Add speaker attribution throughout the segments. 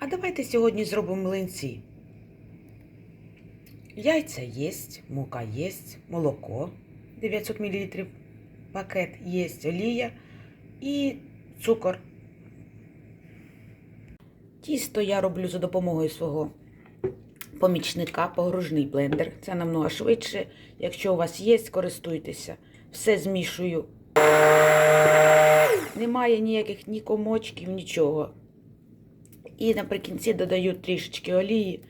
Speaker 1: А давайте сьогодні зробимо млинці. Яйця є, мука є, молоко 900 мл, пакет є, олія і цукор. Тісто я роблю за допомогою свого помічника, погружний блендер. Це намного швидше. Якщо у вас є, користуйтеся. Все змішую. Немає ніяких ні комочків, нічого. І наприкінці додаю трішечки олії.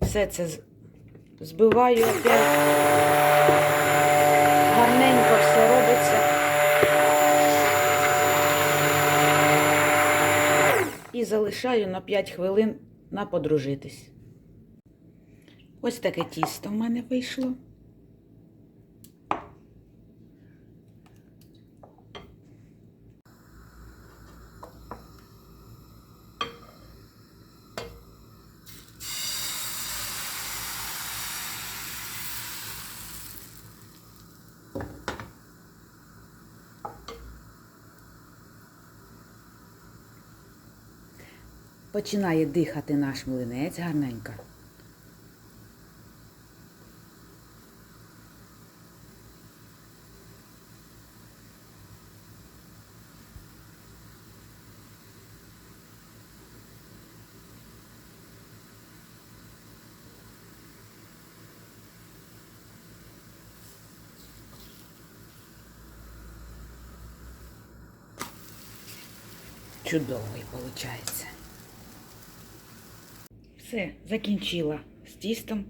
Speaker 1: Все це збиваю опять. Гарненько все робиться. І залишаю на 5 хвилин на подружитись. Ось таке тісто в мене вийшло. Починає дихати наш млинець гарненько. Чудовий виходить. Все, закінчила з тістом.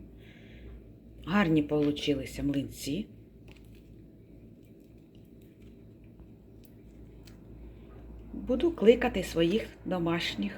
Speaker 1: Гарні получилися млинці. Буду кликати своїх домашніх